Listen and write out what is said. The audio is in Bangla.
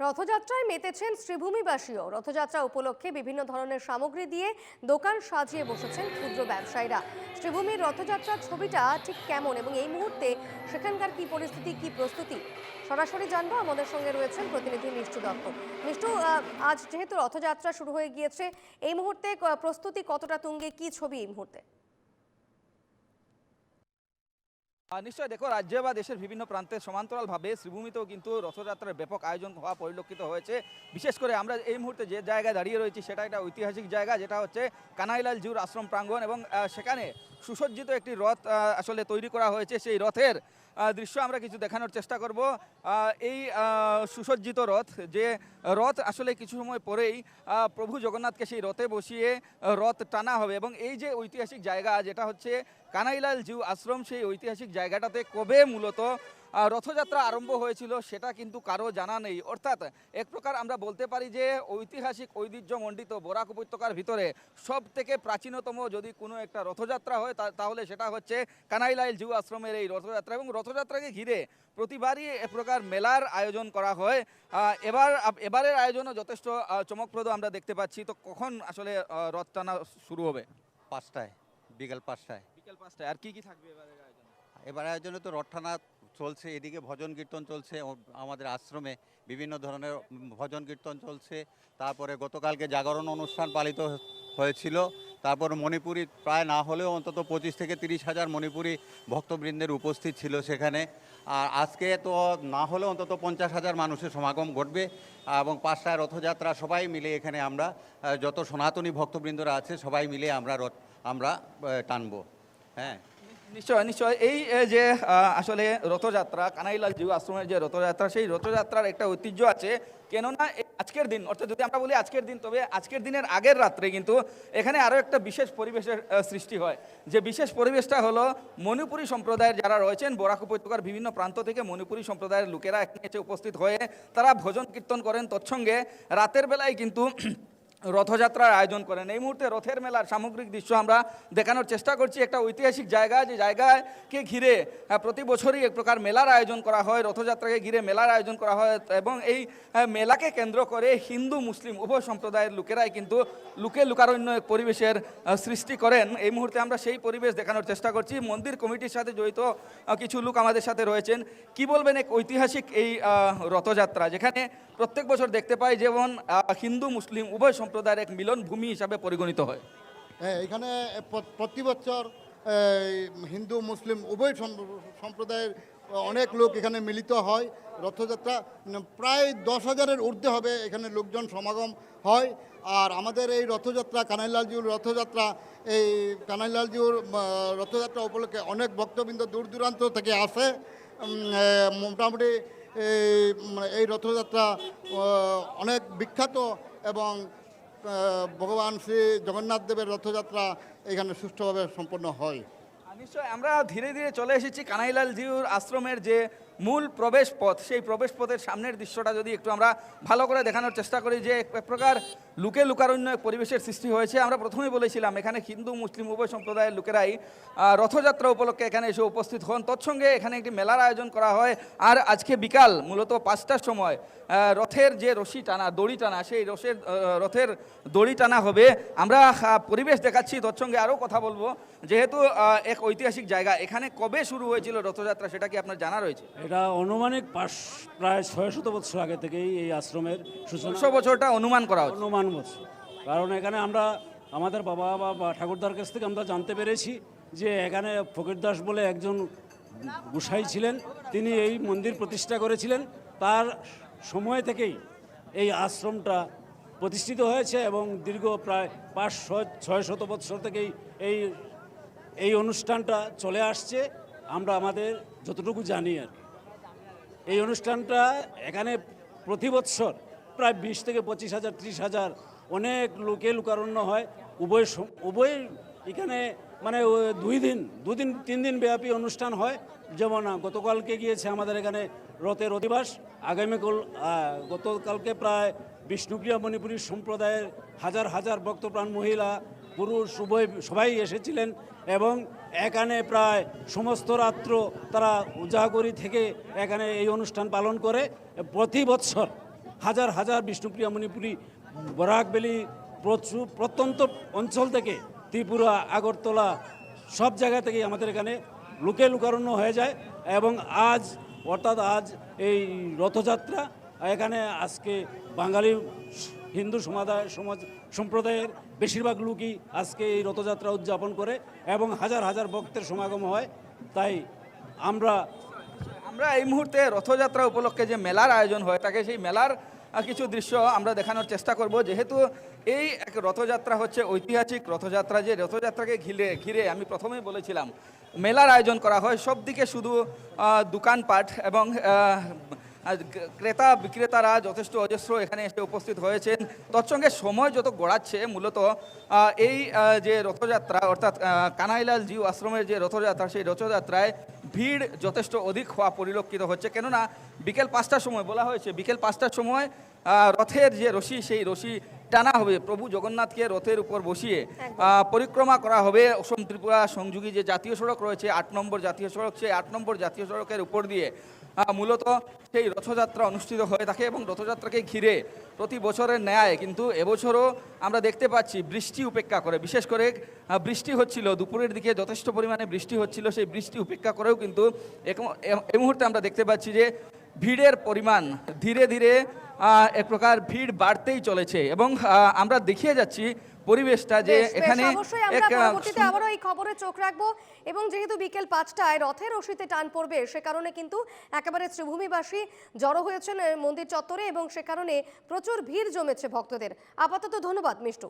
রথযাত্রায় মেতেছেন শ্রীভূমিবাসীও। রথযাত্রা উপলক্ষে বিভিন্ন ধরনের সামগ্রী দিয়ে দোকান সাজিয়ে বসেছেন ক্ষুদ্র ব্যবসায়ীরা। শ্রীভূমির রথযাত্রার ছবিটা ঠিক কেমন এবং এই মুহূর্তে সেখানকার কি পরিস্থিতি, কি প্রস্তুতি? সরাসরি জানব, আমাদের সঙ্গে রয়েছেন প্রতিনিধি মিষ্টু দত্ত। মিষ্টু আজ যেহেতু রথযাত্রা শুরু হয়ে গিয়েছে, এই মুহূর্তে প্রস্তুতি কতটা তুঙ্গে, কি ছবি এই মুহূর্তে? নিশ্চয় দেখো, রাজ্যে বা দেশের বিভিন্ন প্রান্তে সমান্তরালভাবে শ্রীভূমিতেও কিন্তু রথযাত্রার ব্যাপক আয়োজন হওয়া পরিলক্ষিত হয়েছে। বিশেষ করে আমরা এই মুহূর্তে যে জায়গায় দাঁড়িয়ে রয়েছি, সেটা একটা ঐতিহাসিক জায়গা, যেটা হচ্ছে কানাইলাল জিউর আশ্রম প্রাঙ্গণ এবং সেখানে সুসজ্জিত একটি রথ আসলে তৈরি করা হয়েছে। সেই রথের দৃশ্য আমরা কিছু দেখানোর চেষ্টা করব। এই সুসজ্জিত রথ, যে রথ আসলে কিছু সময় পরেই প্রভু জগন্নাথকে সেই রথে বসিয়ে রথ টানা হবে এবং এই যে ঐতিহাসিক জায়গা, যেটা হচ্ছে কানাইলাল জিউ আশ্রম, সেই ঐতিহাসিক জায়গাটাতে কবে মূলত রথযাত্রা আরম্ভ হয়েছিল সেটা কিন্তু কারও জানা নেই। অর্থাৎ এক প্রকার আমরা বলতে পারি যে ঐতিহাসিক ঐতিহ্যমণ্ডিত বরাক উপত্যকার ভিতরে সব থেকে প্রাচীনতম যদি কোনো একটা রথযাত্রা হয় তাহলে সেটা হচ্ছে কানাইলাইল জিউ আশ্রমের এই রথযাত্রা। এবং রথযাত্রাকে ঘিরে প্রতিবারই এক প্রকার মেলার আয়োজন করা হয়। এবার এবারের আয়োজনও যথেষ্ট চমকপ্রদ আমরা দেখতে পাচ্ছি। তো কখন আসলে রথ টানা শুরু হবে? পাঁচটায় বিকেল পাঁচটায়। বিকেল পাঁচটায়। আর কি কি থাকবে এবারের আয়োজনে? এবার আয়োজনে তো রথটানা চলছে, এদিকে ভজন কীর্তন চলছে আমাদের আশ্রমে বিভিন্ন ধরনের ভজন কীর্তন চলছে। তারপরে গতকালকে জাগরণ অনুষ্ঠান পালিত হয়েছিল। তারপর মণিপুরি প্রায় না হলেও অন্তত পঁচিশ থেকে তিরিশ হাজার মণিপুরি ভক্তবৃন্দের উপস্থিত ছিল সেখানে। আর আজকে তো না হলেও অন্তত পঞ্চাশ হাজার মানুষের সমাগম ঘটবে এবং পাঁচটায় রথযাত্রা সবাই মিলে এখানে আমরা, যত সনাতনী ভক্তবৃন্দরা আছে সবাই মিলে আমরা রথ, আমরা টানবো। হ্যাঁ। নিশ্চয় নিশ্চয়। এই যে আসলে রথযাত্রা, কানাইলাল জিউ আশ্রমের যে রথযাত্রা, সেই রথযাত্রার একটা ঐতিহ্য আছে। কেননা আজকের দিন, অর্থাৎ যদি আমরা বলি আজকের দিন, তবে আজকের দিনের আগের রাত্রে কিন্তু এখানে আরও একটা বিশেষ পরিবেশের সৃষ্টি হয়। যে বিশেষ পরিবেশটা হলো মণিপুরী সম্প্রদায়ের যারা রয়েছেন, বরাক উপত্যকার বিভিন্ন প্রান্ত থেকে মণিপুরী সম্প্রদায়ের লোকেরা এখানে এসে উপস্থিত হয়ে তারা ভজন কীর্তন করেন। তৎসঙ্গে রাতের বেলায় কিন্তু রথযাত্রার আয়োজন করেন। এই মুহূর্তে রথের মেলার সামগ্রিক দৃশ্য আমরা দেখানোর চেষ্টা করছি। একটা ঐতিহাসিক জায়গা, যে জায়গাকে ঘিরে প্রতি বছরই এক প্রকার মেলার আয়োজন করা হয়, রথযাত্রাকে ঘিরে মেলার আয়োজন করা হয় এবং এই মেলাকে কেন্দ্র করে হিন্দু, মুসলিম উভয় সম্প্রদায়ের লোকেরাই কিন্তু লুকে লুকারণ্য এক পরিবেশের সৃষ্টি করেন। এই মুহূর্তে আমরা সেই পরিবেশ দেখানোর চেষ্টা করছি। মন্দির কমিটির সাথে জড়িত কিছু লোক আমাদের সাথে রয়েছেন। কি বলবেন এক ঐতিহাসিক এই রথযাত্রা, যেখানে প্রত্যেক বছর দেখতে পাই যেমন হিন্দু, মুসলিম উভয় সম্প্রদায়ের এক মিলন ভূমি হিসাবে পরিগণিত হয়। হ্যাঁ এখানে প্রতি বছর হিন্দু, মুসলিম উভয় সম্প্রদায়ের অনেক লোক এখানে মিলিত হয় রথযাত্রা। প্রায় দশ হাজারের ঊর্ধ্বে হবে এখানে লোকজন সমাগম হয়। আর আমাদের এই রথযাত্রা কানাইলালজিউর রথযাত্রা, এই কানাইলালজিউর রথযাত্রা উপলক্ষে অনেক ভক্তবৃন্দ দূর দূরান্ত থেকে আসে। মোটামুটি, এই রথযাত্রা অনেক বিখ্যাত এবং ভগবান শ্রী জগন্নাথ দেবের রথযাত্রা এখানে সুষ্ঠুভাবে সম্পন্ন হয়। নিশ্চয় আমরা ধীরে ধীরে চলে এসেছি কানাইলাল জিউর আশ্রমের যে মূল প্রবেশ পথ, সেই প্রবেশ পথের সামনের দৃশ্যটা যদি একটু আমরা ভালো করে দেখানোর চেষ্টা করি যে এক প্রকার লুকে লুকারণ্য এক পরিবেশের সৃষ্টি হয়েছে। আমরা প্রথমেই বলেছিলাম, এখানে হিন্দু, মুসলিম উভয় সম্প্রদায়ের লোকেরাই রথযাত্রা উপলক্ষে এখানে এসে উপস্থিত হন। তৎসঙ্গে এখানে একটি মেলার আয়োজন করা হয়। আর আজকে বিকাল, মূলত পাঁচটার সময় রথের যে রশি টানা, দড়ি টানা, সেই রসের রথের দড়ি টানা হবে। আমরা পরিবেশ দেখাচ্ছি, তৎসঙ্গে আরও কথা বলব। যেহেতু এক ঐতিহাসিক জায়গা, এখানে কবে শুরু হয়েছিল রথযাত্রা সেটা কি আপনার জানা রয়েছে? এটা অনুমানিক পাঁচ প্রায় ছয় শত বছর আগে থেকেই এই আশ্রমের সূচনা। বছরটা অনুমান করা হচ্ছে। অনুমান বছর কারণ এখানে আমরা আমাদের বাবা বা ঠাকুরদার কাছ থেকে আমরা জানতে পেরেছি যে এখানে ফকির দাস বলে একজন গোসাই ছিলেন। তিনি এই মন্দির প্রতিষ্ঠা করেছিলেন। তার সময় থেকেই এই আশ্রমটা প্রতিষ্ঠিত হয়েছে এবং দীর্ঘ প্রায় পাঁচ ছয় ছয় শত বৎসর থেকেই এই এই অনুষ্ঠানটা চলে আসছে। আমরা আমাদের যতটুকু জানি আর কি। এই অনুষ্ঠানটা এখানে প্রতি বৎসর প্রায় বিশ থেকে পঁচিশ হাজার, ত্রিশ হাজার অনেক লোকে লোকারণ্য হয়। উভয় উভয় এখানে মানে দুই দিন দুদিন তিন দিন ব্যাপী অনুষ্ঠান হয়। যেমন গতকালকে গিয়েছে আমাদের এখানে রথের অধিবাস। আগামীকাল গতকালকে প্রায় বিষ্ণুপ্রিয়া মণিপুরী সম্প্রদায়ের হাজার হাজার ভক্তপ্রাণ মহিলা পুরুষ, উভয় সবাই এসেছিলেন এবং এখানে প্রায় সমস্ত রাত্র তারা উজাগরি থেকে এখানে এই অনুষ্ঠান পালন করে। প্রতি বৎসর হাজার হাজার বিষ্ণুপ্রিয়া মণিপুরি বরাকবেলি প্রচুর প্রত্যন্ত অঞ্চল থেকে ত্রিপুরা, আগরতলা সব জায়গা থেকে আমাদের এখানে লুকে লুকারণ্য হয়ে যায় এবং আজ, অর্থাৎ আজ এই রথযাত্রা এখানে আজকে বাঙালি হিন্দু সমাদায়, সমাজ, সম্প্রদায়ের বেশিরভাগ লোকই আজকে এই রথযাত্রা উদযাপন করে এবং হাজার হাজার ভক্তের সমাগম হয়। তাই আমরা আমরা এই মুহূর্তে রথযাত্রা উপলক্ষে যে মেলার আয়োজন হয়, তাকে সেই মেলার কিছু দৃশ্য আমরা দেখানোর চেষ্টা করব। যেহেতু এই এক রথযাত্রা হচ্ছে ঐতিহাসিক রথযাত্রা, যে রথযাত্রাকে ঘিরে ঘিরে আমি প্রথমেই বলেছিলাম, মেলার আয়োজন করা হয়। সব দিকে শুধু দোকানপাট এবং ক্রেতা, বিক্রেতারা যথেষ্ট অজস্র এখানে এসে উপস্থিত হয়েছেন। তৎসঙ্গে সময় যত গড়াচ্ছে, মূলত এই যে রথযাত্রা, অর্থাৎ কানাইলাল জিউ আশ্রমের যে রথযাত্রা, সেই রথযাত্রায় ভিড় যথেষ্ট অধিক হওয়া পরিলক্ষিত হচ্ছে। কেননা, বিকেল পাঁচটার সময় বলা হয়েছে, বিকেল পাঁচটার সময় রথের যে রশি, সেই রশি টানা হবে। প্রভু জগন্নাথকে রথের উপর বসিয়ে পরিক্রমা করা হবে। অসম ত্রিপুরা সংযোগী যে জাতীয় সড়ক রয়েছে আট নম্বর জাতীয় সড়ক সেই আট নম্বর জাতীয় সড়কের উপর দিয়ে মূলত সেই রথযাত্রা অনুষ্ঠিত হয়ে থাকে এবং রথযাত্রাকে ঘিরে প্রতি বছরের ন্যায় কিন্তু এবছরও আমরা দেখতে পাচ্ছি বৃষ্টি উপেক্ষা করে। বিশেষ করে বৃষ্টি হচ্ছিল দুপুরের দিকে যথেষ্ট পরিমাণে বৃষ্টি হচ্ছিল সেই বৃষ্টি উপেক্ষা করেও কিন্তু এই মুহূর্তে আমরা দেখতে পাচ্ছি যে ভিড়ের পরিমাণ ধীরে ধীরে এক প্রকার ভিড় বাড়তেই চলেছে এবং আমরা দেখিয়ে যাচ্ছি পরিবেশটা যে এখানে অবশ্যই আমরা পরবর্তীতে আবারও এই খবরে চোখ রাখব এবং যেহেতু বিকেল পাঁচটায় রথের রশিতে টান পড়বে সে কারণে কিন্তু একেবারে শ্রীভূমিবাসী জড়ো হয়েছেন মন্দির চত্বরে এবং সে কারণে প্রচুর ভিড় জমেছে ভক্তদের। আপাতত ধন্যবাদ মিষ্টু।